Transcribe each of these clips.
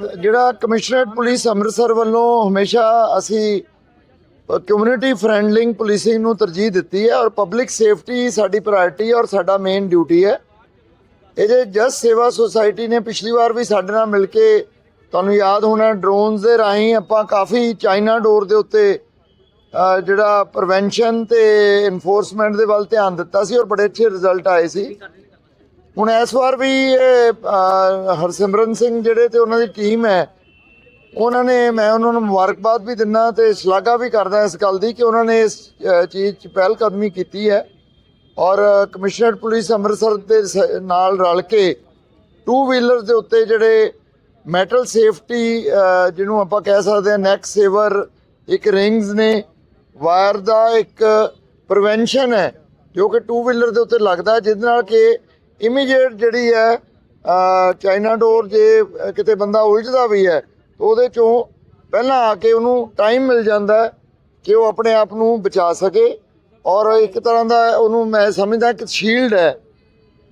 ਜਿਹੜਾ commissionerate police Amritsar ਵੱਲੋਂ ਹਮੇਸ਼ਾ ਅਸੀਂ ਕਮਿਊਨਿਟੀ ਫ੍ਰੈਂਡਲਿੰਗ ਪੁਲਿਸਿੰਗ ਨੂੰ ਤਰਜੀਹ ਦਿੱਤੀ ਹੈ ਔਰ ਪਬਲਿਕ ਸੇਫਟੀ ਸਾਡੀ ਪ੍ਰਾਇੋਰਟੀ ਔਰ ਸਾਡਾ ਮੇਨ ਡਿਊਟੀ ਹੈ। ਇਹ ਜੇ ਜਸ ਸੇਵਾ ਸੁਸਾਇਟੀ ਨੇ ਪਿਛਲੀ ਵਾਰ ਵੀ ਸਾਡੇ ਨਾਲ ਮਿਲ ਕੇ ਤੁਹਾਨੂੰ ਯਾਦ ਹੋਣਾ ਡਰੋਨਸ ਦੇ ਰਾਹੀਂ ਆਪਾਂ ਕਾਫੀ ਚਾਈਨਾ ਡੋਰ ਦੇ ਉੱਤੇ ਜਿਹੜਾ ਪ੍ਰੀਵੈਂਸ਼ਨ ਤੇ ਇਨਫੋਰਸਮੈਂਟ ਦੇ ਵੱਲ ਧਿਆਨ ਦਿੱਤਾ ਸੀ ਔਰ ਬੜੇ ਅੱਛੇ ਰਿਜ਼ਲਟ ਆਏ ਸੀ। ਹੁਣ ਇਸ ਵਾਰ ਵੀ ਹਰਸਿਮਰਨ ਸਿੰਘ ਜਿਹੜੇ ਤੇ ਉਹਨਾਂ ਦੀ ਟੀਮ ਹੈ, ਉਹਨਾਂ ਨੇ, ਮੈਂ ਉਹਨਾਂ ਨੂੰ ਮੁਬਾਰਕਬਾਦ ਵੀ ਦਿੰਦਾ ਤੇ ਸ਼ਲਾਘਾ ਵੀ ਕਰਦਾ ਇਸ ਗੱਲ ਦੀ ਕਿ ਉਹਨਾਂ ਨੇ ਇਸ ਚੀਜ਼ 'ਚ ਪਹਿਲ ਕਦਮੀ ਕੀਤੀ ਹੈ। ਔਰ ਕਮਿਸ਼ਨਰ ਪੁਲਿਸ ਅੰਮ੍ਰਿਤਸਰ ਦੇ ਸ- ਨਾਲ ਰਲ ਕੇ ਟੂ ਵੀਲਰ ਦੇ ਉੱਤੇ ਜਿਹੜੇ ਮੈਟਲ ਸੇਫਟੀ ਜਿਹਨੂੰ ਆਪਾਂ ਕਹਿ ਸਕਦੇ ਹਾਂ ਨੈਕ ਸੇਵਰ ਇੱਕ ਰਿੰਗਸ ਨੇ ਵਾਇਰ ਦਾ ਇੱਕ ਪ੍ਰੀਵੈਂਸ਼ਨ ਹੈ, ਜੋ ਕਿ ਟੂ ਵੀਲਰ ਦੇ ਉੱਤੇ ਲੱਗਦਾ ਜਿਹਦੇ ਨਾਲ ਕਿ ਇਮੀਡੀਏਟ ਜਿਹੜੀ ਹੈ ਚਾਈਨਾ ਡੋਰ ਜੇ ਕਿਤੇ ਬੰਦਾ ਉਲਝਦਾ ਵੀ ਹੈ, ਤਾਂ ਉਹਦੇ ਚੋਂ ਪਹਿਲਾਂ ਆ ਕੇ ਉਹਨੂੰ ਟਾਈਮ ਮਿਲ ਜਾਂਦਾ ਕਿ ਉਹ ਆਪਣੇ ਆਪ ਨੂੰ ਬਚਾ ਸਕੇ। ਔਰ ਇੱਕ ਤਰ੍ਹਾਂ ਦਾ ਉਹਨੂੰ ਮੈਂ ਸਮਝਦਾ ਕਿ ਸ਼ੀਲਡ ਹੈ,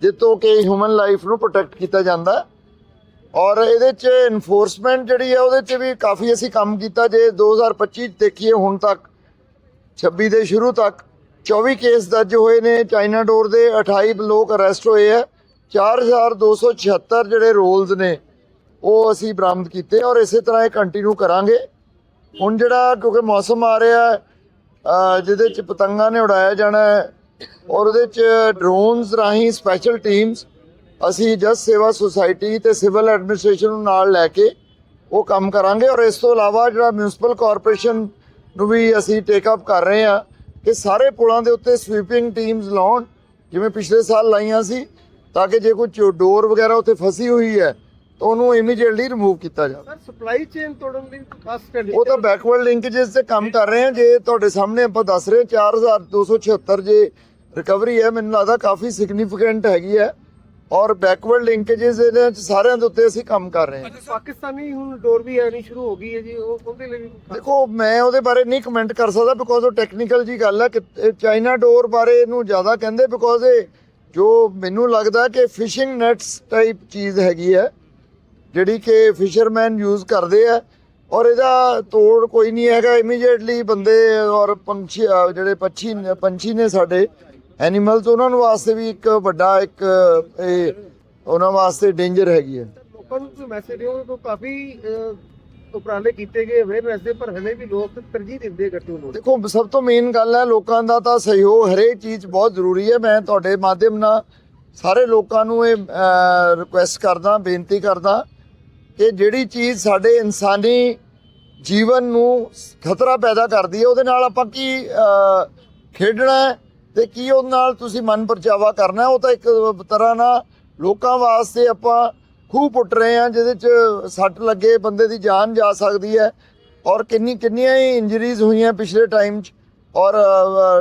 ਜਿੱਤੋਂ ਕਿ ਹਿਊਮਨ ਲਾਈਫ ਨੂੰ ਪ੍ਰੋਟੈਕਟ ਕੀਤਾ ਜਾਂਦਾ ਔਰ ਇਹਦੇ ਚ ਇਨਫੋਰਸਮੈਂਟ ਜਿਹੜੀ ਹੈ, ਉਹਦੇ ਚ ਵੀ ਕਾਫੀ ਅਸੀਂ ਕੰਮ ਕੀਤਾ ਜੇ 2025 ਚ ਦੇਖੀਏ ਹੁਣ ਤੱਕ 26 ਦੇ ਸ਼ੁਰੂ ਤੱਕ। 24 ਕੇਸ ਦਰਜ ਹੋਏ ਨੇ, ਚਾਈਨਾ ਡੋਰ ਦੇ 28 ਲੋਕ ਅਰੈਸਟ ਹੋਏ ਆ। 4276 ਜਿਹੜੇ ਰੋਲਸ ਨੇ, ਉਹ ਅਸੀਂ ਬਰਾਮਦ ਕੀਤੇ ਔਰ ਇਸੇ ਤਰ੍ਹਾਂ ਇਹ ਕੰਟੀਨਿਊ ਕਰਾਂਗੇ। ਹੁਣ ਜਿਹੜਾ ਕਿਉਂਕਿ ਮੌਸਮ ਆ ਰਿਹਾ ਜਿਹਦੇ ਚ ਪਤੰਗਾਂ ਨੇ ਉਡਾਇਆ ਜਾਣਾ ਔਰ ਉਹਦੇ ਚ ਡਰੋਨਸ ਰਾਹੀਂ ਸਪੈਸ਼ਲ ਟੀਮਸ ਅਸੀਂ ਜਸ ਸੇਵਾ ਸੁਸਾਇਟੀ ਤੇ ਸਿਵਲ ਐਡਮਿਨਿਸਟ੍ਰੇਸ਼ਨ ਨੂੰ ਨਾਲ ਲੈ ਕੇ ਉਹ ਕੰਮ ਕਰਾਂਗੇ ਔਰ ਇਸ ਤੋਂ ਇਲਾਵਾ ਜਿਹੜਾ ਮਿਊਨਿਸਪਲ ਕਾਰਪੋਰੇਸ਼ਨ ਨੂੰ ਵੀ ਅਸੀਂ ਟੇਕ ਅਪ ਕਰ ਰਹੇ ਹਾਂ ਕਿ ਸਾਰੇ ਪੁਲਾਂ ਦੇ ਉੱਤੇ ਸਵੀਪਿੰਗ ਟੀਮਸ ਲਾਉਣ ਜਿਵੇਂ ਪਿਛਲੇ ਸਾਲ ਲਾਈਆਂ ਸੀ ਤਾਂ ਕਿ ਜੇ ਕੋਈ ਡੋਰ ਵਗੈਰਾ ਉੱਤੇ ਫਸੀ ਹੋਈ ਹੈ ਤਾਂ ਉਹਨੂੰ ਇਮੀਡੀਏਟਲੀ ਰਿਮੂਵ ਕੀਤਾ ਜਾਵੇ। ਸਰ ਸਪਲਾਈ ਚੇਨ ਤੋੜਨ ਲਈ ਖਾਸ ਸਟ੍ਰੈਟਜੀ ਉਹ ਤਾਂ ਬੈਕਵਰਡ ਲਿੰਕੇजेस ਤੇ ਕੰਮ ਕਰ ਰਹੇ ਹਾਂ ਜੇ ਤੁਹਾਡੇ ਸਾਹਮਣੇ ਆਪਾਂ ਦੱਸ ਰਹੇ ਹਾਂ 4276 ਜੇ ਰਿਕਵਰੀ ਹੈ ਮੈਨੂੰ ਲੱਗਦਾ ਕਾਫੀ ਸਿਗਨੀਫੀਕੈਂਟ ਹੈਗੀ ਹੈ। ਔਰ ਬੈਕਵਰਡ ਲਿੰਕੇजेस ਇਹਨਾਂ 'ਚ ਸਾਰਿਆਂ ਦੇ ਉੱਤੇ ਅਸੀਂ ਕੰਮ ਕਰ ਰਹੇ ਹਾਂ। ਪਾਕਿਸਤਾਨੀ ਹੁਣ ਡੋਰ ਵੀ ਆਣੀ ਸ਼ੁਰੂ ਹੋ ਗਈ ਹੈ ਜੀ ਉਹ ਉਹਦੇ ਲਈ ਦੇਖੋ ਮੈਂ ਉਹਦੇ ਬਾਰੇ ਨਹੀਂ ਕਮੈਂਟ ਕਰ ਸਕਦਾ ਬਿਕੋਜ਼ ਉਹ ਟੈਕਨੀਕਲ ਜੀ ਗੱਲ ਹੈ ਕਿ ਚਾਈਨਾ ਡੋਰ ਬਾਰੇ ਇਹਨੂੰ ਜ਼ਿਆਦਾ ਕਹਿੰਦੇ ਬਿਕੋਜ਼ ਇਹ ਜੋ ਮੈਨੂੰ ਲੱਗਦਾ ਕਿ ਫਿਸ਼ਿੰਗ ਨੈਟਸ ਟਾਈਪ ਚੀਜ਼ ਹੈਗੀ ਹੈ ਜਿਹੜੀ ਕਿ ਫਿਸ਼ਰਮੈਨ ਯੂਜ਼ ਕਰਦੇ ਆ ਔਰ ਇਹਦਾ ਤੋੜ ਕੋਈ ਨਹੀਂ ਹੈਗਾ ਇਮੀਡੀਏਟਲੀ ਬੰਦੇ ਔਰ ਪੰਛੀ ਜਿਹੜੇ ਪੰਛੀ ਪੰਛੀ ਨੇ ਸਾਡੇ ਐਨੀਮਲਸ ਉਹਨਾਂ ਨੂੰ ਵਾਸਤੇ ਵੀ ਇੱਕ ਵੱਡਾ ਇੱਕ ਇਹ ਉਹਨਾਂ ਵਾਸਤੇ ਡੇਂਜਰ ਹੈਗੀ ਹੈ। ਲੋਕਾਂ ਨੂੰ ਮੈਸੇਜ ਦਿਓ ਉਹ ਕਾਫੀ ਉਪਰਾਲੇ ਕੀਤੇ ਗਏ ਅਵੇਅਰਨੈਸ ਦੇ ਪਰ ਹਲੇ ਵੀ ਲੋਕ ਤਰਜੀਹ ਦਿੰਦੇ ਗੱਟੂ ਨੂੰ। ਦੇਖੋ ਸਭ ਤੋਂ ਮੇਨ ਗੱਲ ਹੈ ਲੋਕਾਂ ਦਾ ਤਾਂ ਸਹਿਯੋਗ ਹਰੇਕ ਚੀਜ਼ ਬਹੁਤ ਜ਼ਰੂਰੀ ਹੈ। ਮੈਂ ਤੁਹਾਡੇ ਮਾਧਿਅਮ ਨਾਲ ਸਾਰੇ ਲੋਕਾਂ ਨੂੰ ਇਹ ਰਿਕੁਐਸਟ ਕਰਦਾ ਬੇਨਤੀ ਕਰਦਾ ਕਿ ਜਿਹੜੀ ਚੀਜ਼ ਸਾਡੇ ਇਨਸਾਨੀ ਜੀਵਨ ਨੂੰ ਖਤਰਾ ਪੈਦਾ ਕਰਦੀ ਹੈ ਉਹਦੇ ਨਾਲ ਆਪਾਂ ਕੀ ਖੇਡਣਾ ਹੈ ਤੇ ਕੀ ਉਹਦੇ ਨਾਲ ਤੁਸੀਂ ਮਨ ਪਰਚਾਵਾ ਕਰਨਾ? ਉਹ ਤਾਂ ਇੱਕ ਤਰ੍ਹਾਂ ਨਾਲ ਲੋਕਾਂ ਵਾਸਤੇ ਆਪਾਂ ਖੂਹ ਪੁੱਟ ਰਹੇ ਹਾਂ, ਜਿਹਦੇ 'ਚ ਸੱਟ ਲੱਗੇ, ਬੰਦੇ ਦੀ ਜਾਨ ਜਾ ਸਕਦੀ ਹੈ। ਔਰ ਕਿੰਨੀ, ਕਿੰਨੀਆਂ ਹੀ ਇੰਜਰੀਜ਼ ਹੋਈਆਂ ਪਿਛਲੇ ਟਾਈਮ 'ਚ। ਔਰ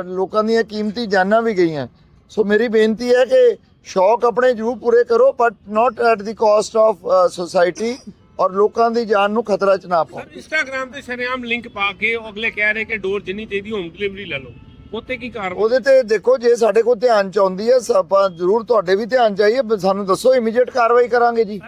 ਲੋਕਾਂ ਦੀਆਂ ਕੀਮਤੀ ਜਾਨਾਂ ਵੀ ਗਈਆਂ। ਸੋ ਮੇਰੀ ਬੇਨਤੀ ਹੈ ਕਿ ਸ਼ੌਕ ਆਪਣੇ ਜ਼ਰੂਰ ਪੂਰੇ ਕਰੋ but not at the cost of society ਔਰ ਲੋਕਾਂ ਦੀ ਜਾਨ ਨੂੰ ਖਤਰਾ 'ਚ ਨਾ ਪਾਓ। ਸਰ ਇੰਸਟਾਗ੍ਰam ਤੇ ਸ਼ਰੇਆਮ ਲਿੰਕ ਪਾ ਕੇ ਅਗਲੇ ਕਹਿ ਰਹੇ ਕਿ ਡੋਰ ਜਿੰਨੀ ਚਾਹੀਦੀ ਹੋਮ ਡਿਲੀਵਰੀ ਲੈ ਲਓ। ਉੱਤੇ ਕੀ ਕਾਰਵਾਈ? ਉਹਦੇ ਤੇ ਦੇਖੋ ਜੇ ਸਾਡੇ ਕੋਲ ਧਿਆਨ ਚ ਆਉਂਦੀ ਹੈ ਆਪਾਂ ਜ਼ਰੂਰ ਤੁਹਾਡੇ ਵੀ ਧਿਆਨ ਚਾਹੀਏ ਸਾਨੂੰ ਦੱਸੋ ਇਮੀਡੀਏਟ ਕਾਰਵਾਈ ਕਰਾਂਗੇ ਜੀ।